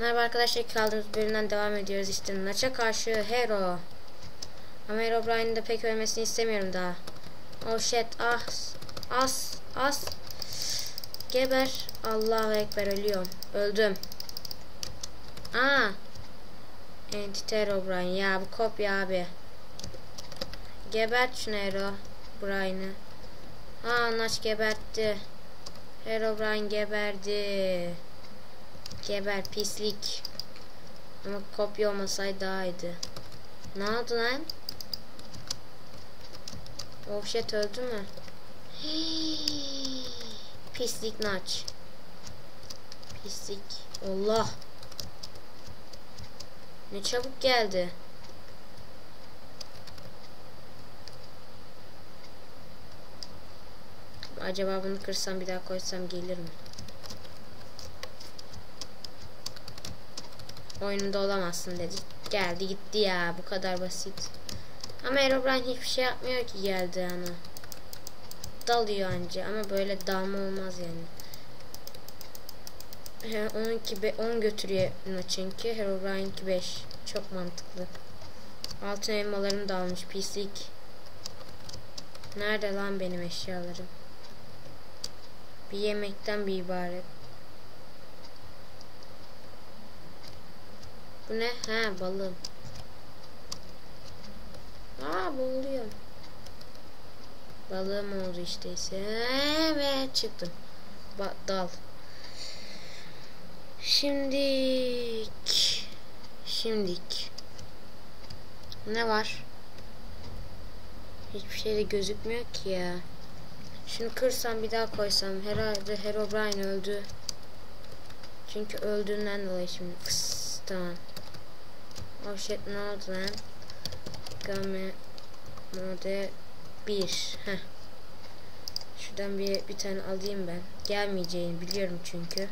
Merhaba arkadaşlar kaldığımız bölümden devam ediyoruz. İşte Naç'a karşı Hero. Ama Hero Brian'ın da pek ölmesini istemiyorum daha Oh shit as as as. Geber Allahu Ekber ölüyorum. Öldüm. Aa Entity Hero Brian ya bu kopya abi. Gebert şunu Hero Brian'ı. Aa Naç gebertti. Hero Brian geberdi Geber pislik. Ama kopya olmasaydı daha iyiydi. Ne oldu lan? Oh öldü mü? Hii. Pislik naç. Pislik. Allah. Ne çabuk geldi. Acaba bunu kırsam bir daha koysam gelir mi? Oyununda olamazsın dedi. Geldi gitti ya bu kadar basit. Ama Herobrine hiçbir şey yapmıyor ki geldi yani. Dalıyor anca ama böyle dalma olmaz yani. He, onunki 10 götürüyor çünkü Herobrine'ki 5. Çok mantıklı. Altın elmalarım dalmış pislik. Nerede lan benim eşyalarım? Bir yemekten bir ibaret. Bu ne? Ha balım. Aa boğuluyor. Balığım oldu işte ise ve çıktım. Ba dal. Şimdik. Şimdik. Ne var? Hiçbir şey de gözükmüyor ki ya. Şunu kırsam bir daha koysam herhalde Herobrine öldü. Çünkü öldüğünden dolayı şimdi fıs tamam. Oh shit ne oldu lan? Game mode 1. Heh. Şuradan bir bir tane alayım ben. Gelmeyeceğini biliyorum çünkü.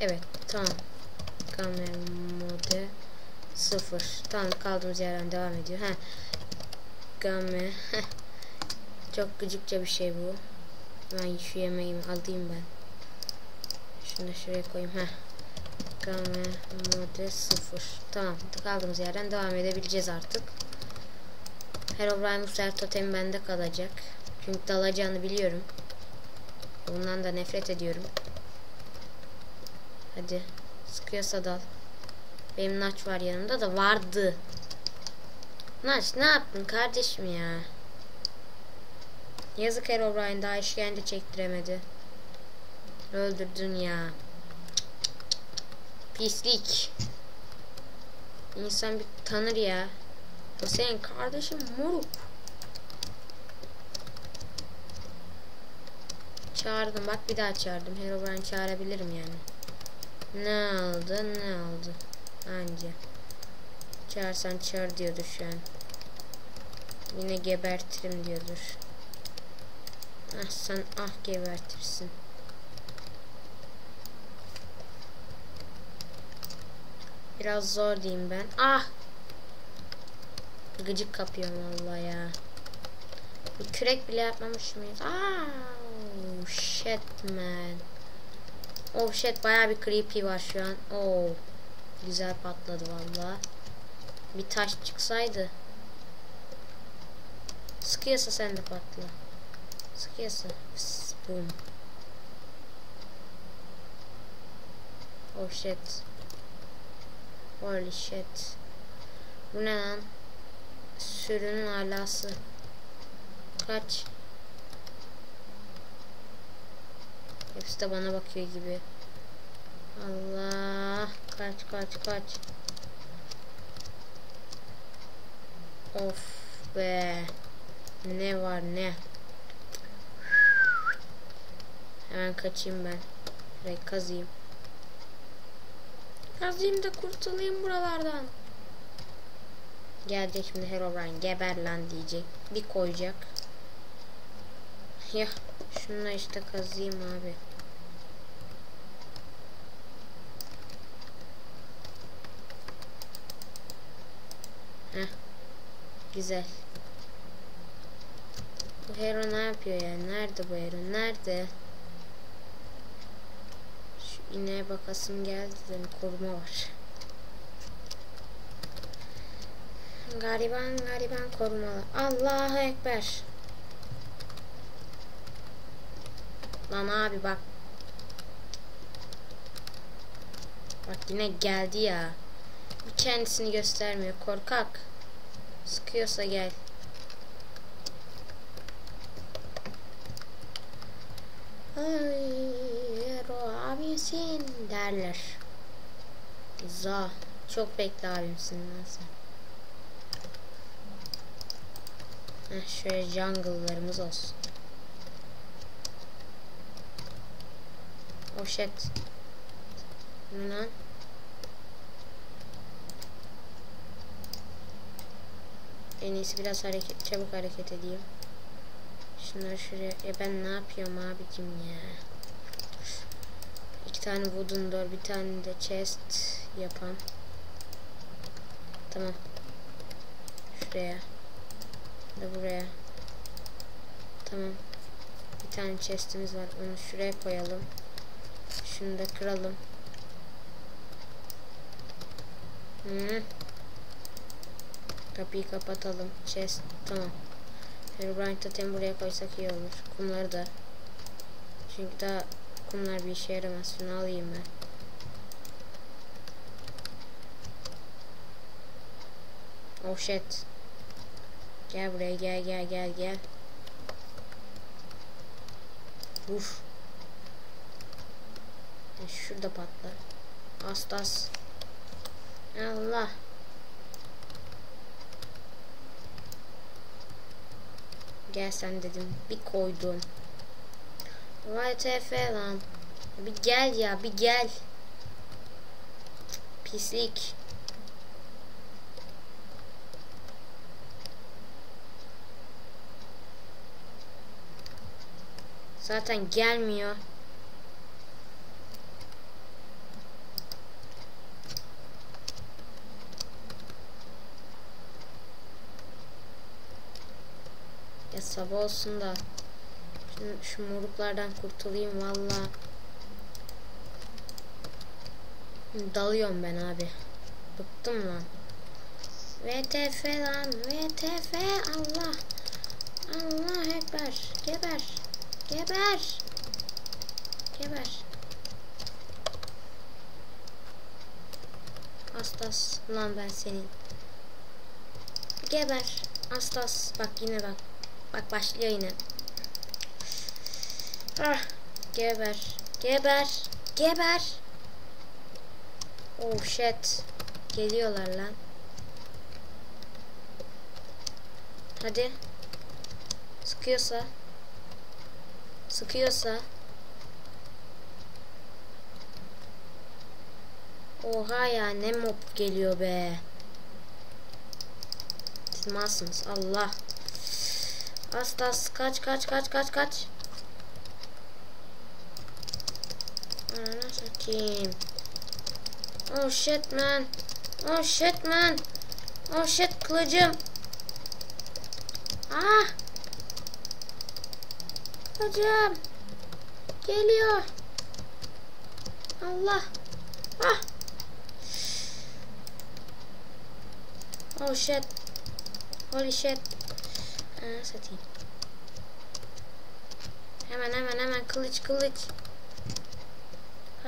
Evet tamam. Game mode 0. Tamam kaldığımız yerden devam ediyor. Heh. Game. Çok gıcıkça bir şey bu. Ben şu yemeğimi alayım ben. Şunu da şuraya koyayım. Heh. Game mode 0. Tamam. Kaldığımız yerden devam edebileceğiz artık. Herobrine bu sefer totemi bende kalacak. Çünkü dalacağını biliyorum. Bundan da nefret ediyorum. Hadi. Sıkıyorsa dal. Benim Naç var yanımda da vardı. Naç ne yaptın kardeşim ya? Yazık Herobrine daha işkence çektiremedi. Öldürdün ya. Pislik. İnsan bir tanır ya. O senin kardeşin moruk. Çağırdım bak bir daha çağırdım. Herobrine çağırabilirim yani. Ne oldu ne oldu. Anca. Çağırsan çağır diyordur şu an. Yine gebertirim diyordur. Ah sen ah gebertirsin. Biraz zor diyeyim ben. Ah! Gıcık kapıyorum vallahi ya. Bir kürek bile yapmamış mıyız? Oh shit man. Oh shit baya bir creepy var şu an. Oh. Güzel patladı vallahi. Bir taş çıksaydı. Sıkıyorsa sen de patla. Sıkıyorsa. Boom. Oh shit. Holy shit. Bu ne lan? Sürünün alası. Kaç. Hepsi de bana bakıyor gibi. Allah. Kaç kaç kaç. Of be. Ne var ne. Hemen kaçayım ben. Şurayı kazayım. Kazayım da kurtulayım buralardan. Gelecek şimdi Herobrine geber lan diyecek. Bir koyacak. Ya şununla işte kazayım abi. Heh. Güzel. Bu hero ne yapıyor yani? Nerede bu hero? Nerede? İneğe bakasım geldi de koruma var. Gariban gariban korumalı. Allahu Ekber. Lan abi bak. Bak yine geldi ya. Bir kendisini göstermiyor. Korkak. Sıkıyorsa gel. Abisin derler. Za. Çok bekle abimsin lan sen. Heh, şöyle jungle'larımız olsun. Oh shit. Ne lan? En iyisi biraz hareket, çabuk hareket edeyim. Şunları şuraya. Ya ben ne yapıyorum abicim ya. Tane wooden door, bir tane de chest yapan. Tamam. Şuraya. Da buraya. Tamam. Bir tane chestimiz var. Onu şuraya koyalım. Şunu da kıralım. Hmm. Kapıyı kapatalım. Chest. Tamam. Herobrine totem buraya koysak iyi olur. Kumları da. Çünkü daha kumlar bir işe yaramaz. Şunu alayım ben. Oh shit. Gel buraya gel gel gel gel. Uf. Şurada patla. Astas. Allah. Gel sen dedim. Bir koydum. Vay TF lan. Bir gel ya bir gel. Pislik. Zaten gelmiyor. Ya sabah olsun da şu, moruklardan kurtulayım valla. Dalıyorum ben abi. Bıktım lan. VTF lan VTF Allah. Allah ekber. Geber. Geber. Geber. Astas lan ben senin. Geber. Astas. Bak yine bak. Bak başlıyor yine. Ah. Geber. Geber. Geber. Oh shit. Geliyorlar lan. Hadi. Sıkıyorsa. Sıkıyorsa. Oha ya ne mob geliyor be. Siz Allah. Astas kaç kaç kaç kaç kaç. Satayım. Oh shit man. Oh shit man. Oh shit kılıcım. Ah. Hocam. Geliyor. Allah. Ah. Oh shit. Holy shit. Aa, satayım. Hemen hemen hemen kılıç kılıç.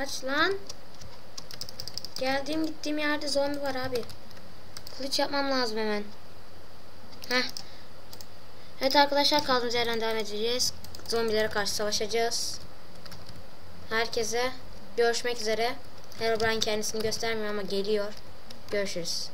Kaç lan. Geldiğim gittiğim yerde zombi var abi. Kılıç yapmam lazım hemen. Heh. Evet arkadaşlar kaldığımız yerden devam edeceğiz. Zombilere karşı savaşacağız. Herkese görüşmek üzere. Herobrine kendisini göstermiyor ama geliyor. Görüşürüz.